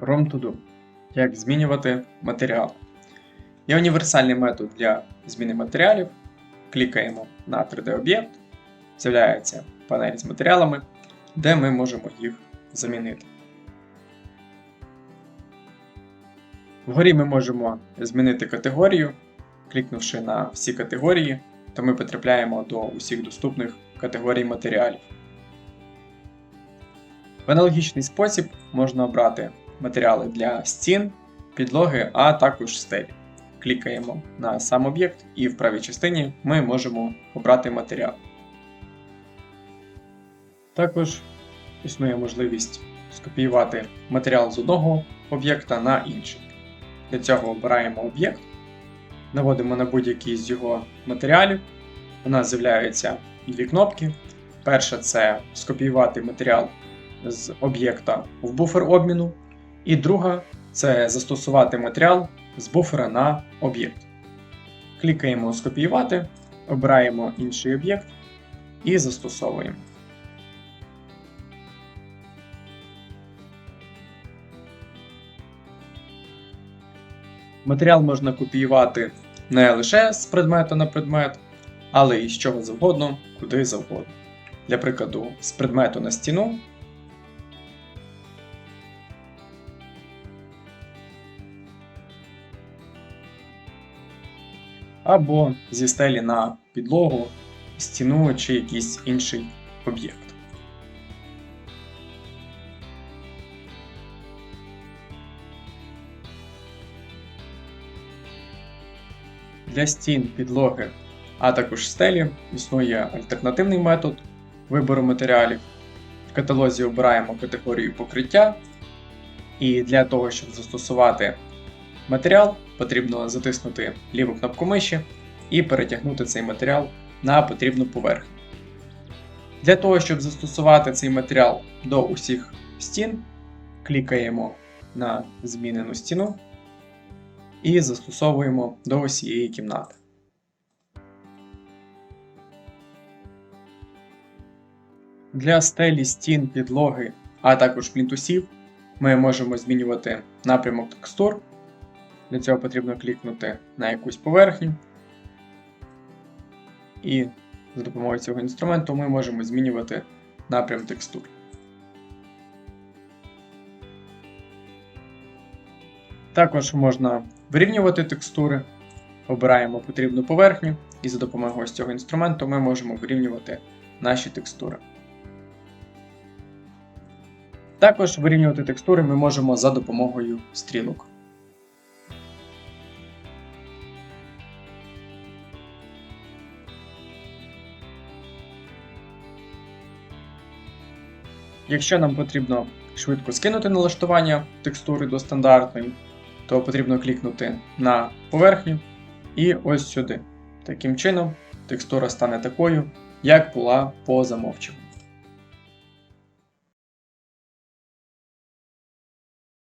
From to do. Як змінювати матеріал. Є універсальний метод для зміни матеріалів. Клікаємо на 3D-об'єкт, з'являється панель з матеріалами, де ми можемо їх замінити. Вгорі ми можемо змінити категорію. Клікнувши на всі категорії, то ми потрапляємо до усіх доступних категорій матеріалів. В аналогічний спосіб можна обрати матеріали для стін, підлоги, а також стелі. Клікаємо на сам об'єкт, і в правій частині ми можемо обрати матеріал. Також існує можливість скопіювати матеріал з одного об'єкта на інший. Для цього обираємо об'єкт, наводимо на будь-який з його матеріалів. У нас з'являються дві кнопки. Перша це скопіювати матеріал з об'єкта в буфер обміну, і друга це застосувати матеріал з буфера на об'єкт. Клікаємо Скопіювати, обираємо інший об'єкт і застосовуємо. Матеріал можна копіювати не лише з предмета на предмет, але і з чого завгодно, куди завгодно. Для прикладу, з предмету на стіну або зі стелі на підлогу, стіну чи якийсь інший об'єкт. Для стін, підлоги, а також стелі існує альтернативний метод вибору матеріалів. В каталозі обираємо категорію покриття, і для того, щоб застосувати матеріал, потрібно затиснути ліву кнопку миші і перетягнути цей матеріал на потрібну поверхню. Для того, щоб застосувати цей матеріал до усіх стін, клікаємо на змінену стіну і застосовуємо до усієї кімнати. Для стелі, стін, підлоги, а також плінтусів ми можемо змінювати напрямок текстур. Для цього потрібно клікнути на якусь поверхню. І за допомогою цього інструменту ми можемо змінювати напрям текстур. Також можна вирівнювати текстури, обираємо потрібну поверхню, і за допомогою цього інструменту ми можемо вирівнювати наші текстури. Також вирівнювати текстури ми можемо за допомогою стрілок. Якщо нам потрібно швидко скинути налаштування текстури до стандартної, то потрібно клікнути на поверхню і ось сюди. Таким чином, текстура стане такою, як була по замовчуванню.